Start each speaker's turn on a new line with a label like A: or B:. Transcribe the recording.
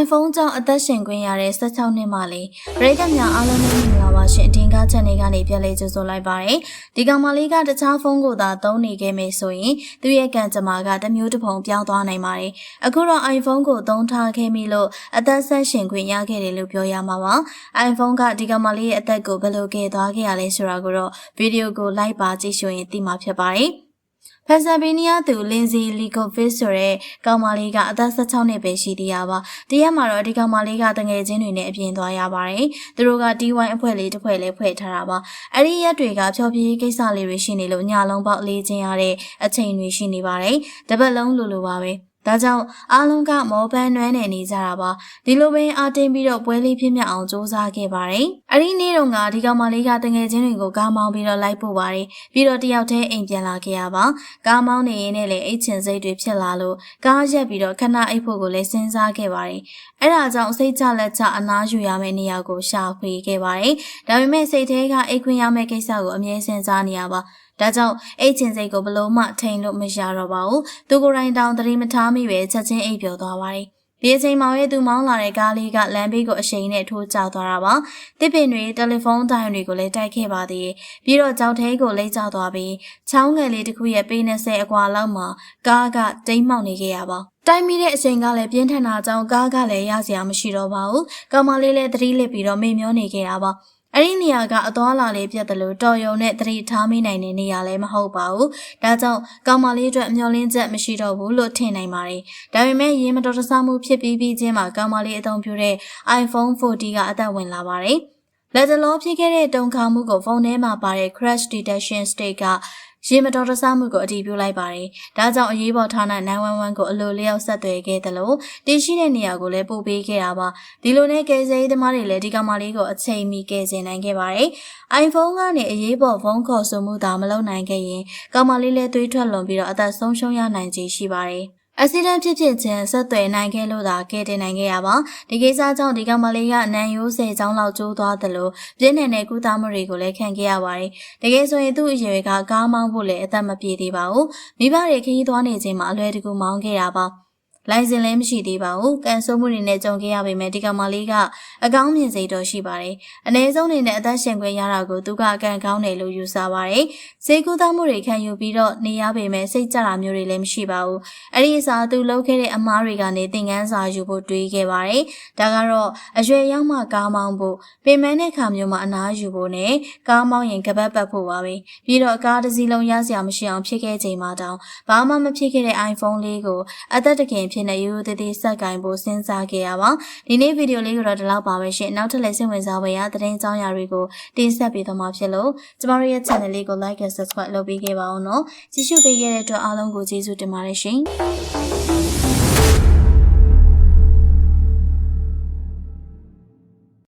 A: iPhone ကြောင့်အသက်ရှင်ခွင့်ရတဲ့16နှစ်မှလေပရိသတ်များအားလုံးပဲမင်္ဂလာပါရှင်အတင်ကား channel ကနေပြန်လည်ကြိုဆိုလိုက်ပါတယ်ဒီကောင်မလေးကတခြားဖုန်းကိုသာသုံးနေခဲ့မယ်ဆိုရင်သူ့ရဲ့ကံကြမ္မာကတစ်မျိုးတစ်ပုံပြောင်းသွားနိုင်ပါတယ်အခုတော့ iPhone ကိုသုံးထားခဲ့ပြီလို့အသက်ဆက်ရှင်ခွင့်ရခဲ့တယ်လို့ပြောရမှာပါ iPhone ကဒီကောင်မလေးရဲ့အသက်ကိုဘယ်လိုကယ်သွားခဲ့ရလဲဆိုတာကိုတော့ဗီဒီယိုကိုလိုက်ပါကြည့်ရှုရင်သိမှာဖြစ်ပါတယ် ဖန်ဆာဗေးနီးယားသူလင်ဇီလီကိုဖစ်ဆိုတဲ့ကောင်မလေးကအသက်16နှစ်ပဲရှိသေးရပါ။တရက်မှာတော့ဒီကောင်မလေးကတငယ်ချင်းတွေနဲ့အပြင်သွားရပါတယ်။သူတို့က D1 အဖွဲ့လေးတစ်ဖွဲ့လေးဖွဲ့ထားတာပါ။အဲ့ဒီရက်တွေကဖြောပြရေးကိစ္စလေးတွေရှိနေလို့ညလုံးပေါက်လေးချင်းရတဲ့အချိန်တွေရှိနေပါတယ်။တပတ်လုံးလိုလိုပါပဲ။ ဒါကြောင့်အားလုံးကမောပန်းနွမ်းနေနေကြတာပါဒီလိုပဲအားတင်းပြီးတော့ပွဲလေးဖြစ်မြောက်အောင်စူးစမ်းခဲ့ပါတယ်အဲ့ဒီနေ့တုန်းကဒီကောင်မလေးကတငယ်ချင်းတွေကိုကားမောင်းပြီးတော့လိုက်ပို့ပါတယ်ပြီးတော့တယောက်တည်းအိမ်ပြန်လာခဲ့ရပါကားမောင်းနေရင်းနဲ့လည်းအိတ်ချင်စိတ်တွေဖြစ်လာလို့ကားရက်ပြီးတော့ခဏအိတ်ဖို့ကိုလည်းစဉ်းစားခဲ့ပါတယ်အဲ့ဒါကြောင့်စိတ်ချလက်ချအနားယူရမယ့်နေရာကိုရှာဖွေခဲ့ပါတယ်ဒါပေမဲ့စိတ်ထဲကအိတ်ခွင့်ရမယ့်ကိစ္စကိုအမြဲစဉ်းစားနေရပါ ဒါကြောင့်အိတ်ချင်စိတ်ကိုဘလို့မှထိန်လို့မရတော့ပါဘူး။သူကိုယ်တိုင်တောင်သတိမထားမိပဲချက်ချင်းအိပ်ပျော်သွားပါတယ်။ဒီအချိန်မှာပဲသူမောင်းလာတဲ့ကားလေးကလမ်းဘေးကိုအရှိန်နဲ့ထိုးကျသွားတာပါ။တစ်ပင်တွေတယ်လီဖုန်းတိုင်တွေကိုလည်းတိုက်ခဲ့ပါသေးတယ်။ပြီးတော့ကြောက်ထဲကိုလိမ့်ကျသွားပြီးချောင်းငယ်လေးတစ်ခုရဲ့ပေ20အကွာလောက်မှာကားကတိမ်းမှောက်နေခဲ့ရပါတိုင်းမိတဲ့အချိန်ကလည်းပြင်းထန်တာကြောင့်ကားကလည်းရစရာမရှိတော့ပါဘူး။ကောင်မလေးလည်းသတိလစ်ပြီးတော့မေ့မျောနေခဲ့တာပါ။ အဲ့ဒီနေရာကအသွားလာလေးပြတ်တယ်လို့တော်ယုံနဲ့သတိထားမိနိုင်တဲ့နေရာလည်းမဟုတ်ပါဘူး။ဒါကြောင့်ကောင်မလေးအတွက်မျောလင်းချက်မရှိတော့ဘူးလို့ထင်နိုင်ပါတယ်။ဒါပေမဲ့ရေမတော်တဆမှုဖြစ်ပြီးပြီးချင်းမှာကောင်မလေးအသုံးပြုတဲ့ iPhone 40ကအသက်ဝင်လာပါတယ်။လက်တလောဖြစ်ခဲ့တဲ့တုံခါမှုကိုဖုန်းထဲမှာပါတဲ့ crash detection state က ရေမတော်တဆမှုကိုအတည်ပြုလိုက်ပါတယ်။ဒါကြောင့်အရေးပေါ်ဌာန911ကိုအလိုလျောက်ဆက်သွယ်ခဲ့တယ်လို့တည်ရှိတဲ့နေရာကိုလည်းပို့ပေးခဲ့တာပါ။ဒီလိုနဲ့ကယ်ဆယ်ရေးသမားတွေလည်းဒီကမာလေးကိုအချိန်မီကယ်ဆယ်နိုင်ခဲ့ပါတယ်။ iPhone ကနေအရေးပေါ်ဖုန်းခေါ်ဆိုမှုသာမလုပ်နိုင်ခဲ့ရင်ကောင်မလေးလည်းသွေးထွက်လွန်ပြီးတော့အသက်ဆုံးရှုံးရနိုင်ခြေရှိပါတယ်။ အက်ဆီဒန့်ဖြစ်ဖြစ်ချင်းဆက်သွယ်နိုင်ခဲ့လို့သာကဲတင်နိုင်ခဲ့ရပါဒီကိစ္စကြောင့်ဒီကောင်မလေးကနန်ရိုးဆယ်ချောင်းလောက်ကျိုးသွားတယ်လို့ပြင်းနေတဲ့ကုသမှုတွေကိုလည်းခံခဲ့ရပါတယ်တကယ်ဆိုရင်သူ့အရွယ်ကကားမောင်းဖို့လည်းအသက်မပြေသေးပါဘူးမိဘတွေခရီးသွားနေချိန်မှာအလွယ်တကူမောင်းခဲ့တာပါ လိုင်စင်လည်းမရှိသေးပါဘူး။ကန်ဆိုးမှုတွေနဲ့ကြုံခဲ့ရပေမဲ့ဒီကောင်မလေးကအကောင်းမြင်စိတ်တော့ရှိပါတယ်။အ ਨੇ ဆုံးနေနဲ့အသက်ရှင်ခွင့်ရတာကိုသူကအကန့်ကောင်းတယ်လို့ယူဆပါတယ်။ဈေးကူးသားမှုတွေခံယူပြီးတော့နေရပေမဲ့စိတ်ကြတာမျိုးတွေလည်းမရှိပါဘူး။အဲ့ဒီအစားသူလုပ်ခဲ့တဲ့အမားတွေကနေသင်ခန်းစာယူဖို့တွေးခဲ့ပါတယ်။ဒါကတော့အရွယ်ရောက်မှကားမောင်းဖို့ပင်မတဲ့ခါမျိုးမှာအနားယူဖို့နဲ့ကားမောင်းရင်ကပတ်ပတ်ဖို့ပါပဲ။ပြီးတော့ကားတစ်စီးလုံးရစရာမရှိအောင်ဖြစ်ခဲ့ချိန်မှာတောင်ဘာမှမဖြစ်ခဲ့တဲ့ iPhone လေးကိုအသက်တခင်ဖြစ်နေရိုးသေးသေးဆက်ကင်ဖို့စဉ်းစားခဲ့ရပါဒီနေ့ဗီဒီယိုလေးကိုတော့ဒီလောက်ပါပဲရှင်နောက်ထပ်လည်းစိတ်ဝင်စားဖွယ်ရာသတင်းကြောင်းရာတွေကိုတင်ဆက်ပေးသွားမှာဖြစ်လို့ကျမတို့ရဲ့ channel လေးကို like and subscribe လုပ်ပေးခဲ့ပါအောင်နော်ကြည့်ရှုပေးခဲ့တဲ့အတွက်အားလုံးကိုကျေးဇူးတင်ပါတယ်ရှင်